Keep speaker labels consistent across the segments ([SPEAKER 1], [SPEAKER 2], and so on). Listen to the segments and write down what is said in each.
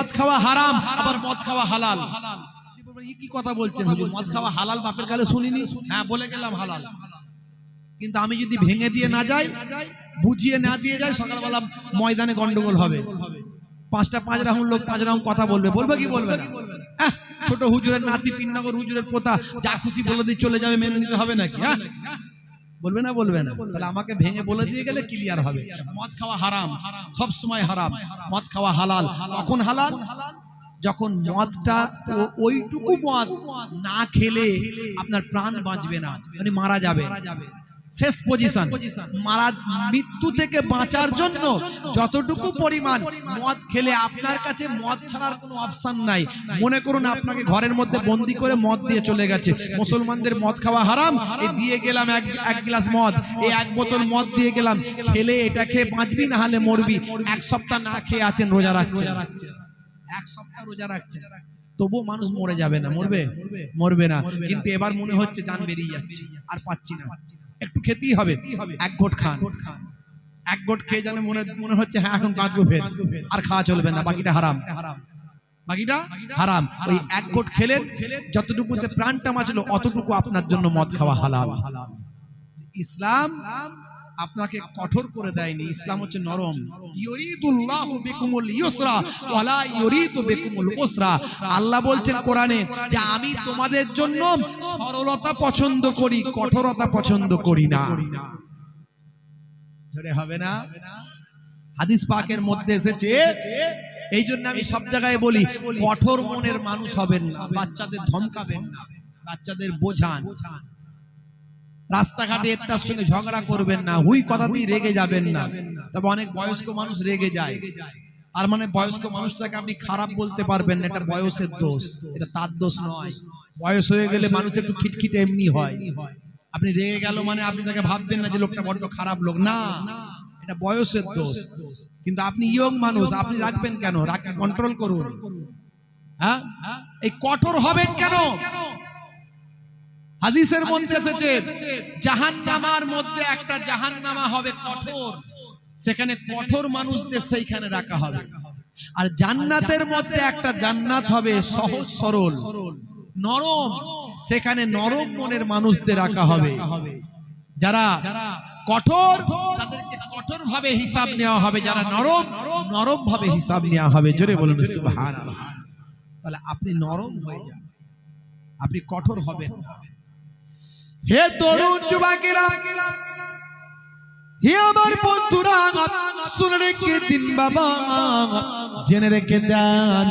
[SPEAKER 1] মদ খাওয়া হারাম আবার মদ খাওয়া হালাল। আপনি বলবেন, "এ কি কথা বলছেন মদ খাওয়া হালাল বাপের কালে শুনিনি? হ্যাঁ বলে গেলাম হালাল। কিন্তু আমি যদি ভেঙে দিয়ে না যাই বুঝিয়ে না দিয়ে যাই সকালবেলা ময়দানে গন্ডগোল হবে। পাঁচটা পাঁচ রাউন্ড লোক পাঁচ রাউন্ড কথা বলবে। বলবে কি বলবে না? ছোট হুজুরের নাতি পিন্নগর হুজুরের পোতা যা খুশি বলে দিয়ে চলে যাবে মেনে নিতে হবে নাকি? হ্যাঁ? বলবে না বলবে না। তাহলে আমাকে ভেঙে বলে দিয়ে গেলে ক্লিয়ার হবে। মদ খাওয়া হারাম। সব সময় হারাম। মদ খাওয়া হালাল। কখন হালাল। যখন মদটা ওইটুকু মদ না খেলে আপনার প্রাণ বাঁচবে না। মানে মারা যাবে। শেষ পজিশন মারা মৃত্যু থেকে বাঁচার জন্য যতটুকু পরিমাণ মদ খেলে আপনার কাছে মদ ছাড়ার কোনো অপশন নাই। মনে করুন আপনাকে ঘরের মধ্যে বন্দি করে মদ দিয়ে চলে গেছে। মুসলমানদের মদ খাওয়া হারাম। দিয়ে গেলাম এক এক গ্লাস মদ। এই এক বোতল মদ দিয়ে গেলাম। খেলে এটা খেয়ে বাঁচবি না হলে মরবি। এক সপ্তাহ না খেয়ে আছেন, রোজা রাখছেন। এক সপ্তাহ রোজা রাখছেন। তবুও মানুষ মরে যাবে না, মরবে? মরবে না। কিন্তু এবার মনে হচ্ছে জান বেরিয়ে যাচ্ছে। আর পাচ্ছি না। একটু খেতেই হবে। এক গোট খান। এক গোট খেয়ে জানে মনে মনে হচ্ছে হ্যাঁ এখন বাঁচবো ফের। আর খাওয়া চলবে না, বাকিটা হারাম। হারাম। ইসলাম আপনাকে কঠোর করে দেয়নি। ইসলাম হচ্ছে নরম। ইউরিদুল্লাহু বিকুমুল ইউসরা ওয়ালা ইউরিদু বিকুমুল উসরা। আল্লাহ বলছেন কোরআনে যে আমি তোমাদের জন্য সরলতা পছন্দ করি কঠোরতা পছন্দ করি না। হবে না? হাদিস পাকের মধ্যে এসেছে এই জন্য আমি সব জায়গায় বলি কঠোর মনের মানুষ হবেন না বাচ্চাদের ধমকাবেন না বাচ্চাদের বোঝান। রাস্তাঘাটে একটার সঙ্গে ঝগড়া করবেন না। হুই কথাতেই রেগে যাবেন না। তবে অনেক বয়স্ক মানুষ রেগে যায়। আর মানে বয়স্ক মানুষটাকে আপনি খারাপ বলতে পারবেন না এটা বয়সের দোষ। এটা তার দোষ নয়। বয়স হয়ে গেলে মানুষ একটু খিটখিটে এমনি হয়। আপনি রেগে গেল মানে আপনি তাকে ভাববেন না যে লোকটা বড্ড খারাপ লোক। না এটা বয়সের দোষ। কিন্তু আপনি ইয়ং মানুষ আপনি রাখবেন কেন? রাখে কন্ট্রোল করুন। হ্যাঁ? এই কঠোর হবেন কেন? হাদিসের মধ্যে এসেছে জাহান নামার মধ্যে একটা জাহান নামা হবে কঠোর। সেখানে কঠোর মানুষদের সেইখানে রাখা হবে। আর জান্নাতের মধ্যে একটা জান্নাত হবে সহজ সরল নরম। সেখানে নরম মনের মানুষদের রাখা হবে। যারা কঠোর তাদেরকে কঠোর ভাবে হিসাব নেওয়া হবে। যারা নরম নরম ভাবে হিসাব নেওয়া হবে। জোরে বলুন সুবহানাল্লাহ। তাহলে আপনি নরম হয়ে যান। আপনি কঠোর হবেন না। হে তরুণ যুবকেরা হে আমার বন্ধুরা শুনে কে দিন বাবা। জেনে রেখে দেন,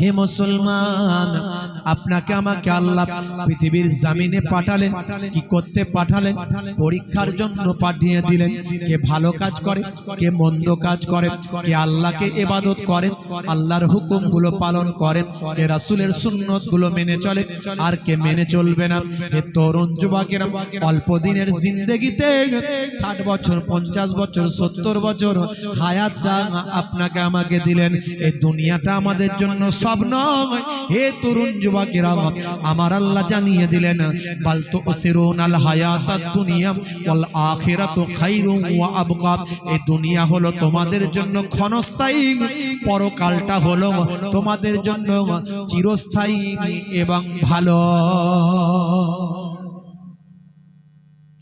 [SPEAKER 1] হে মুসলমান, আপনাকে আমাকে আল্লাহ পৃথিবীর জামিনে পাঠালেন, কি করতে পাঠালেন? পরীক্ষার জন্য পাঠিয়ে দিলেন, কে ভালো কাজ করে, কে মন্দ কাজ করে, কে আল্লাহকে এবাদত করে, আল্লাহর হুকুমগুলো পালন করে, কে রাসূলের সুন্নতগুলো মেনে চলে, আর কে মেনে চলবে না। হে তরুণ যুবকেরা অল্প দিনের জিন্দেগিতে, ষাট বছর, পঞ্চাশ বছর, সত্তর বছর হায়াতটা আপনাকে আমাকে দিলেন। এই দুনিয়াটা আমাদের জন্য সব নয়। হে তরুণ যুবকেরা আমার আল্লাহ জানিয়ে দিলেন, বাল তো সিরুন আল হায়াতাত দুনিয়া ওয়াল আখিরাতু খাইরুম ওয়া আবকা এই দুনিয়া হলো তোমাদের জন্য ক্ষণস্থায়ী, পরকালটা হলো তোমাদের জন্য চিরস্থায়ী এবং ভালো।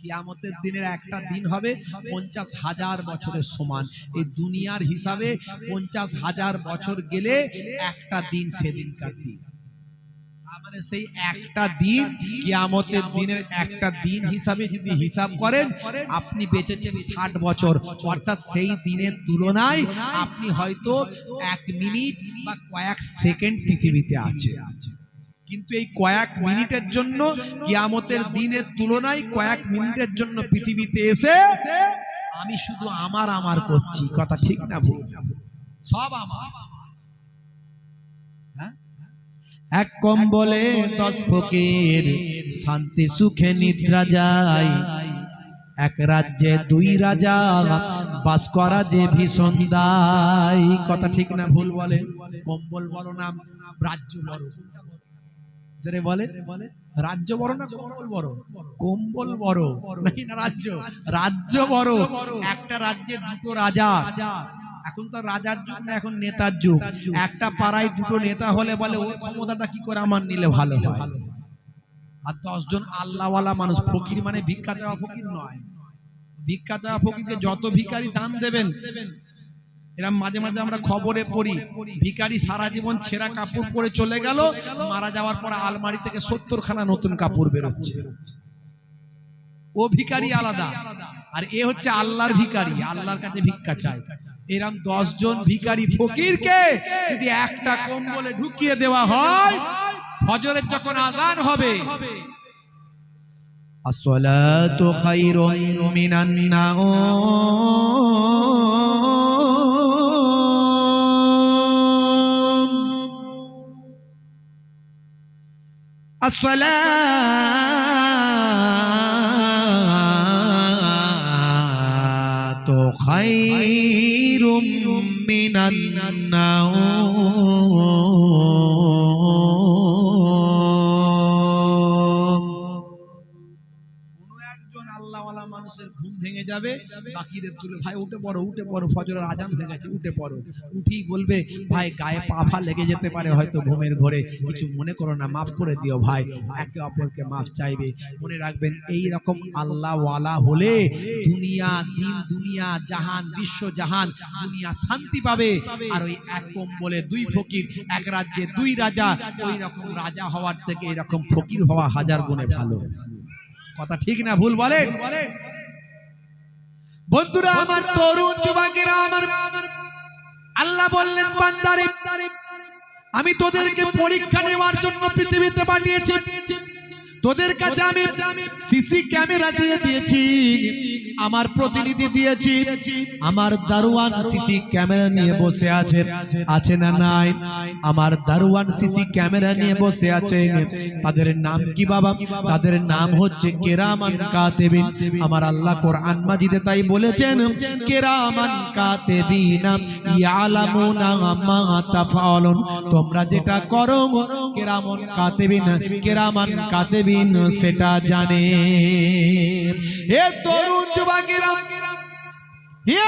[SPEAKER 1] কিয়ামতের দিনের একটা দিন হবে, পঞ্চাশ হাজার বছরের সমান। এই দুনিয়ার হিসাবে পঞ্চাশ হাজার বছর গেলে একটা দিন সেদিনকার দিন মানে সেই একটা দিন কিয়ামতের দিনের একটা দিন হিসাবে যদি হিসাব করেন, আপনি বেঁচেছেন ষাট বছর। অর্থাৎ সেই দিনের তুলনায় আপনি হয়তো এক মিনিট বা কয়েক সেকেন্ড পৃথিবীতে আছে কিন্তু এই কয়েক মিনিটের জন্য কিয়ামতের দিনের তুলনায় কয়েক মিনিটের জন্য পৃথিবীতে এসে আমি শুধু আমার আমার করছি। কথা ঠিক না ভুল? সব আমার। হ্যাঁ? এক কম্বলে দশ ফকির, শান্তি, সুখে নিদ্রা যায়। এক রাজ্যে দুই রাজা, বাস করা যে ভীষণ দায়। কথা ঠিক না ভুল বলে? কম্বল বড় না রাজ্য বড়। বলে রাজ্য বড় না কম্বল বড়? কম্বল বড়। নাকি না রাজ্য? রাজ্য বড়। একটা রাজ্যে দুটো রাজা। এখন তো রাজার যুগ না, এখন নেতার যুগ। একটা পাড়ায় দুটো নেতা হলে বলে ওই ক্ষমতাটা কি করে আমার নিলে ভালো আর দশজন আল্লাহওয়ালা মানুষ, ফকির মানে ভিক্ষা চাওয়া ফকির নয়। ভিক্ষা চাওয়া ফকিরকে যত ভিখারি দান দেবেন এরা মাঝে মাঝে আমরা খবরে পড়ি। ভিকারি সারা জীবন ছেঁড়া কাপড় পরে চলে গেল, মারা যাওয়ার পর আলমারি থেকে সত্তর খানা নতুন কাপড় বেরোচ্ছে ও ভিকারি আলাদা, আর এ হচ্ছে আল্লাহর ভিকারি আল্লাহর কাছে ভিক্ষা চায়। এরকম দশজন ভিকারি ফকিরকে যদি একটা কম্বলে ঢুকিয়ে দেওয়া হয়, ফজরের যখন আজান হবে,
[SPEAKER 2] আসসালাতু খায়রুম মিনান নাওম। الصلاة خير من النوم
[SPEAKER 1] যাবে। বাকিদের তুলে ভাই উঠে পড়ো উঠে পড়ো ফজরের আজান হয়ে গেছে উঠে পড়ো। উঠি বলবে ভাই গায়ে পাফা লেগে যেতে পারে হয়তো ঘুমের ঘরে। কিছু মনে করো না মাফ করে দিও ভাই। একে অপরকে মাফ চাইবে। মনে রাখবেন এই রকম আল্লাহওয়ালা হলে দুনিয়া দিন দুনিয়া জাহান বিশ্ব জাহান দুনিয়া শান্তি পাবে। আর ওই এক কম্বলে দুই ফকির এক রাজ্যে দুই রাজা ওই রকম রাজা হওয়ার থেকে এরকম ফকির হওয়া হাজার গুণে ভালো। কথা ঠিক না ভুল বলে বন্ধুরা আমার তরুণ যুবকেরা আমার আল্লাহ বললেন বান্দারে আমি তোদেরকে পরীক্ষা নেওয়ার জন্য পৃথিবীতে পাঠিয়েছি। তোদের কাছে আমি সিসি ক্যামেরা দিয়ে দিয়েছি, আমার প্রতিনিধি দিয়েছি, আমার দারোয়ান সিসি ক্যামেরা নিয়ে বসে আছে। আছে না নাই? আমার দারোয়ান সিসি ক্যামেরা নিয়ে বসে আছে। তাদের নাম কি বাবা? তাদের নাম হচ্ছে কেরামান কাতেবিন। আমার আল্লাহ কোরআন মাজিদে তাই বলেছেন, কেরামান কাতেবিন, ইয়ালামুনা মা তাফালুন তোমরা যেটা করো, কেরামন কাতেবিন, কেরামান কাতেবিন। সেটা জানে এ তরুণ যুবকেরা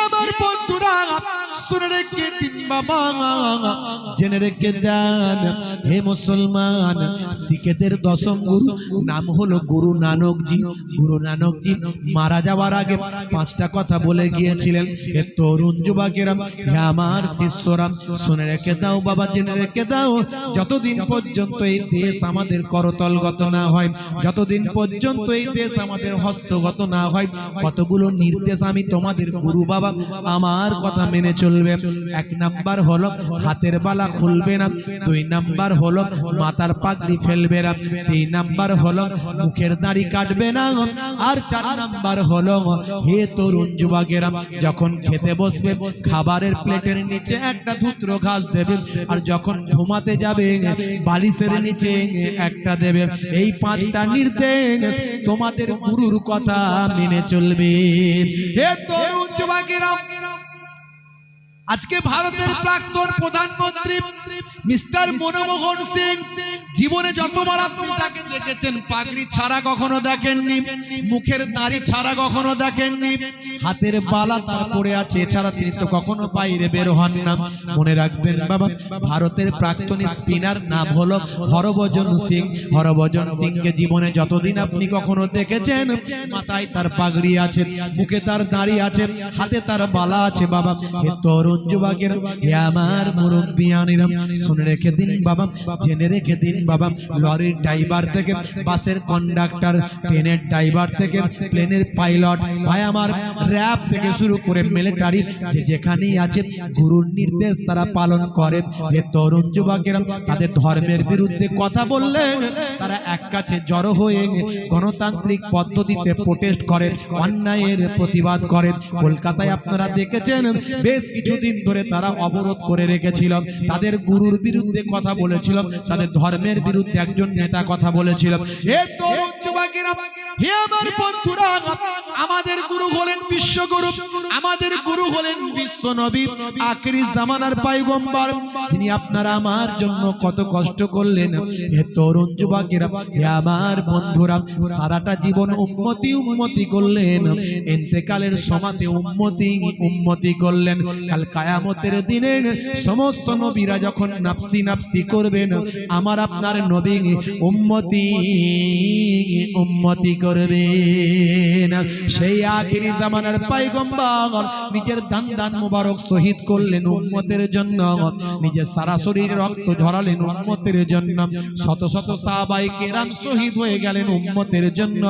[SPEAKER 1] আমার বন্ধুরা, শুনে রেখে দিন বাবা। জেনে রেখে দেন, হে মুসলমান, শিখেদের দশম গুরু, নাম হলো গুরু নানকজি গুরু নানকজি মারা যাওয়ার আগে পাঁচটা কথা বলে গিয়েছিলেন। হে তরুণ যুবকেরা, হে আমার শিষ্যরা, শুনে রেখে দাও বাবা, জেনে রেখে দাও। যতদিন পর্যন্ত এই দেশ আমাদের করতলগত না হয়, যতদিন পর্যন্ত এই দেশ আমাদের হস্তগত না হয়, কতগুলো নির্দেশ আমি তোমাদের গুরু বাবা, আমার কথা মেনে চলবে। এক নাম্বার হলো, হাতের বালা খুলবে না। দুই নাম্বার হলো, মাথার পাগড়ি ফেলবে না। তিন নাম্বার হলো, মুখের দাড়ি কাটবে না। আর চার নাম্বার হলো, হে তরুণ যুবকেরা, যখন খেতে বসবে, খাবারের প্লেটের নিচে একটা ধুত্র ঘাস দেবে। আর যখন ঘুমাতে যাবে, বালিশের নিচে একটা দেবে। এই পাঁচটা নির্দেশ তোমাদের গুরুর কথা মেনে চলবে। হে তরুণ আজকে ভারতের প্রাক্তন প্রধানমন্ত্রী মিস্টার মনমোহন সিং জীবনে যতবার আপনি তাকে দেখেছেন, পাগড়ি ছাড়া কখনো দেখেননি, মুখের দাড়ি ছাড়া কখনো দেখেননি, হাতের বালা তার পড়ে আছে, এছাড়া তিনি তো কখনো বাইরে বের হন না। মনে রাখবেন বাবা, ভারতের প্রাক্তন স্পিনার নাম হলো হরভজন সিং। হরভজন সিংকে জীবনে যতদিন আপনি কখনো দেখেছেন, মাথায় তার পাগড়ি আছে, মুখে তার দাড়ি আছে, হাতে তার বালা আছে বাবা। হে তরুণ যুবকের হে আমার মুরব্বিয়ানিরা শুনে রেখে দিন বাবা, জেনে রেখে দিন বাবা, লরির ড্রাইভার থেকে, বাসের কন্ডাক্টর ট্রেনের ড্রাইভার থেকে প্লেনের পাইলট ভাই আমার র্যাব থেকে শুরু করে মিলিটারি যে যেখানেই আছে, গুরুর নির্দেশ তারা পালন করে। হে তরুণ যুবকেরা তাদের ধর্মের বিরুদ্ধে কথা বললেন তারা এক কাছে জড়ো হয়ে গণতান্ত্রিক পদ্ধতিতে প্রোটেস্ট করে, অন্যায়ের প্রতিবাদ করে। কলকাতায় আপনারা দেখেছেন, বেশ কিছুদিন ধরে তারা অবরোধ করে রেখেছিল। তাদের গুরুর বিরুদ্ধে কথা বলেছিল, তাদের ধর্মের বিরুদ্ধে একজন নেতা কথা বলেছিল। এ তরুণ যুবকেরা হে আমার বন্ধুরা, আমাদের গুরু হলেন বিশ্বগুরু, আমাদের গুরু হলেন বিশ্ব নবী আখেরি জামানার পাইগম্বর তিনি আপনারা আমার জন্য কত কষ্ট করলেন। হে তরুণ যুবকেরা, হে আমার বন্ধুরা, সারাটা জীবন উন্মতি উন্মতি করলেন। এতেকালের সমাতে উন্মতি উন্মতি করলেন। কাল কায়ামতের দিনে সমস্ত নবীরা যখন নাপসি নাপসি করবেন, আমার আপনার নবী উম্মতি উম্মতি করবেন। সেই আখিরি জামানার পাইগম্বর নিজের দান দান মুবারক শহীদ করলেন উম্মতের জন্য। নিজের সারা শরীর রক্ত ঝরালেন উম্মতের জন্য। শত শত সাহাবাই কেরাম শহীদ হয়ে গেলেন উম্মতের জন্য।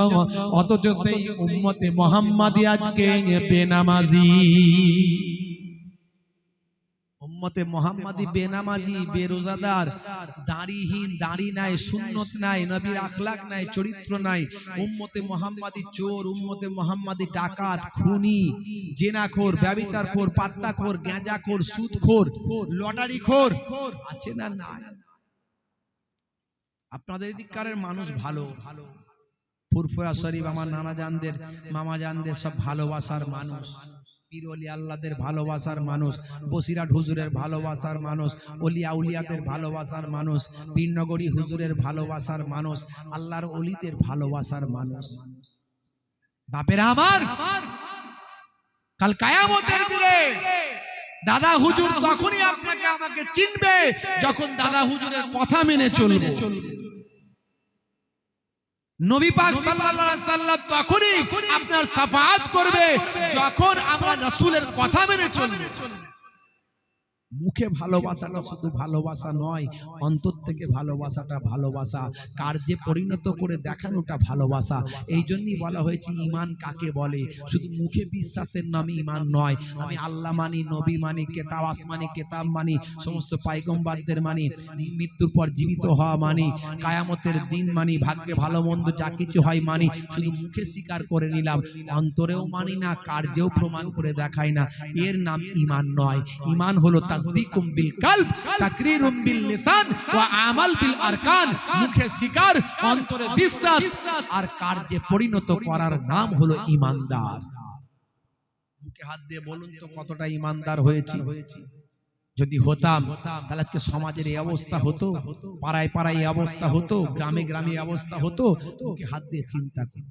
[SPEAKER 1] অথচ সেই উম্মতে মোহাম্মদী আজকে বেনামাজি। উম্মতে মোহাম্মদী বেনামাজি বেরোজাদার দাড়িহীন দাড়ি নাই সুন্নত নাই নবীর আখলাক নাই চরিত্র নাই উম্মতে মোহাম্মদী চোর উম্মতে মোহাম্মদী ডাকাত খুনি জেনাখোর ব্যবিচারখোর পাত্তাখোর গ্যাঁজাখোর সুদখোর লটারিখোর আছে না না আপনাদের দিককারের মানুষ ভালো। ভালো। ফুরফুরা শরীফ আমার নানা জানদের মামা জানদের সব ভালোবাসার মানুষ। পীরলি আল্লাহদের ভালোবাসার মানুষ, বসিরাট হুজুরের ভালোবাসার মানুষ, অলিয়া উলিয়াদের ভালোবাসার মানুষ, পীরনগরী হুজুরের ভালোবাসার মানুষ, আল্লাহর অলিদের ভালোবাসার মানুষ। আমার, কাল কায়ামতের দাদা হুজুর তখনই আপনাকে আমাকে চিনবে যখন দাদা হুজুরের কথা মেনে চলবে। নবী পাক সাল্লাল্লাহু সাল্লাম তখনই আপনার সাফাত করবে যখন আমরা রাসূলের কথা মেনে চলব। মুখে ভালোবাসাটা শুধু ভালোবাসা নয় অন্তর থেকে ভালোবাসাটা ভালোবাসা। কার্যে পরিণত করে দেখানোটা ভালোবাসা এই জন্যই বলা হয়েছে ইমান কাকে বলে? শুধু মুখে বিশ্বাসের নামে ইমান নয় আমি আল্লাহ মানি নবী মানি কেতাব আসমানি কেতাব মানি সমস্ত পাইগম্বারদের মানি মৃত্যুর পর জীবিত হওয়া মানি কায়ামতের দিন মানি ভাগ্যে ভালো মন্দ যা কিছু হয় মানি শুধু মুখে স্বীকার করে নিলাম অন্তরেও মানি না কার্যেও প্রমাণ করে দেখাই না। এর নাম ইমান নয় ইমান হলো তাসদিকুম বিল কালব, তাকরিরুম বিল লিসান ওয়া আমাল বিল আরকান। মুখে স্বীকার অন্তরে বিশ্বাস। আর কার্যে পরিণত করার নাম হলো মুখে হাত দিয়ে বলুন তো কতটা হয়েছি। যদি হতাম, তাহলে আজকে সমাজের এই অবস্থা হতো, পাড়ায় পাড়ায় এই অবস্থা হতো, গ্রামে গ্রামে অবস্থা হতো। মুখে হাত দিয়ে চিন্তা করুন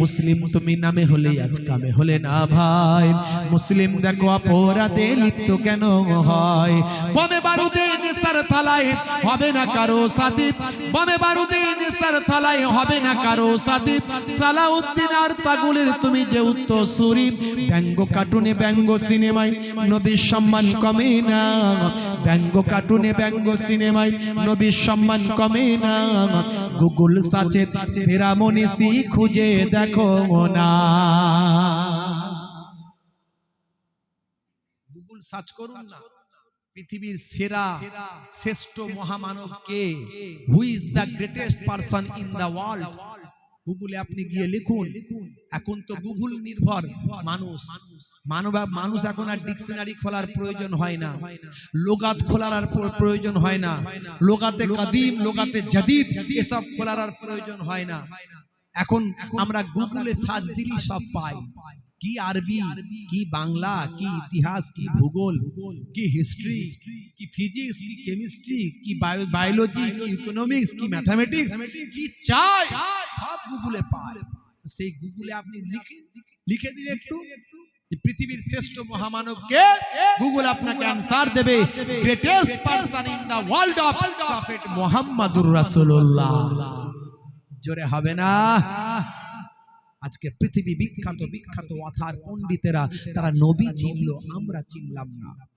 [SPEAKER 1] মুসলিম তুমি নামে হলে আজ কামে হলে না ভাই। মুসলিম দেখো অপরাধে লিপ্ত কেন হয়? বমে বারুদে নেশার থালায় হবে না কারও সাথে বমে বারুদে নেশার থালায় হবে না কারও সাথে সালাউদ্দিন আর তাগুলের তুমি যে উত্তর সুরি ব্যঙ্গ কার্টুনে ব্যঙ্গ সিনেমায় নবীর সম্মান কমে না। ব্যঙ্গ কার্টুনে ব্যঙ্গ সিনেমায় নবীর সম্মান কমে না। গুগল সাচে সেরা মনীষী খুঁজে দেখো না। গুগল সার্চ করুন না। পৃথিবীর সেরা, শ্রেষ্ঠ মহামানব কে? Who is the greatest person in the world গুগলে আপনি গিয়ে লিখুন। এখন তো গুগল নির্ভর মানুষ। মানব, মানুষ এখন আর ডিকশনারি খোলার প্রয়োজন হয় না। লোগাত খোলার আর প্রয়োজন হয় না। লোগাতে কাদিম, লোগাতে জাদিদ, এসব খোলার আর প্রয়োজন হয় না। এখন আমরা গুগলে সার্চ দিলেই সব পাই। কি আরবি কি বাংলা কি ইতিহাস কি ভূগোল কি হিস্ট্রি কি ফিজিক্স কি কেমিস্ট্রি কি বায়োলজি কি ইকোনমিক্স কি ম্যাথামেটিক্স কি চাই সব গুগলে পায়। সেই গুগলে আপনি লিখে লিখে দিন একটু। পৃথিবীর শ্রেষ্ঠ মহামানব কে? গুগল আপনাকে আনসার দেবে। Greatest person in the world of prophet মুহাম্মাদুর রাসূলুল্লাহ জোরে হবে না। আজকে পৃথিবী বিখ্যাত বিখ্যাত অথার পণ্ডিতেরা, তারা নবী চিনল আমরা চিনলাম না।